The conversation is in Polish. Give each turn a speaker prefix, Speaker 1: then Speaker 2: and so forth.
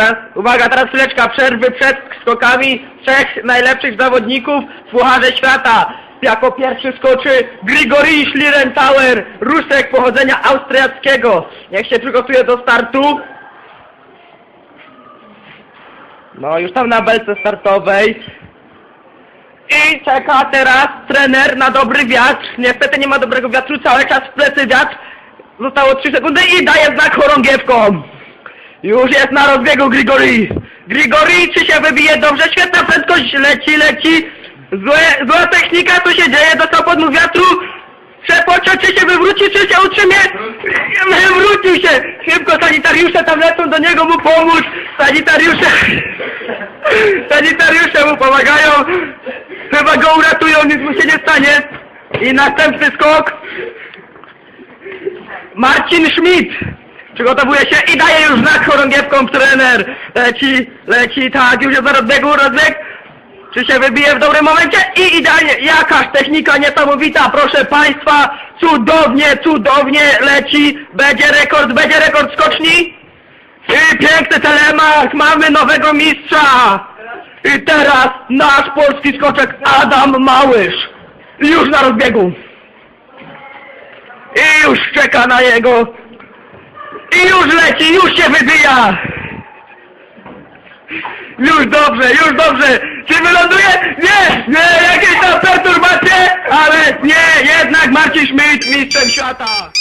Speaker 1: Teraz, uwaga, teraz chwileczka przerwy przed skokami trzech najlepszych zawodników w Świata. Jako pierwszy skoczy Grigori Schlierentauer, Rusek pochodzenia austriackiego. Niech się przygotuje do startu. No, już tam na belce startowej. I czeka teraz trener na dobry wiatr. Niestety nie ma dobrego wiatru, cały czas w plecy wiatr. Zostało 3 sekundy i daje znak chorągiewką. Już jest na rozbiegu Grigori. Grigori, czy się wybije dobrze? Świetna prędkość, leci, leci. Złe, zła technika, co się dzieje? Dostał podmuch wiatru. Przepoczął, czy się wywróci, czy się utrzymie? Wywrócił się. Szybko sanitariusze tam lecą do niego mu pomóc. Sanitariusze... Sanitariusze mu pomagają. Chyba go uratują, nic mu się nie stanie. I następny skok. Marcin Schmidt przygotowuje się i daje już znak chorągiewką trener. Leci, leci, tak, już jest na rozbiegu, rozbieg. Czy się wybije w dobrym momencie? I idealnie, jakaż technika niesamowita, proszę Państwa, cudownie, cudownie leci, będzie rekord, będzie rekord skoczni. I piękny telemark, mamy nowego mistrza. I teraz nasz polski skoczek Adam Małysz. Już na rozbiegu. I już czeka na jego. Już leci, już się wybija. Już dobrze, już dobrze. Czy wyląduje? Nie, nie, jakieś tam perturbacje, ale nie, jednak Marcin Schmidt mistrzem świata.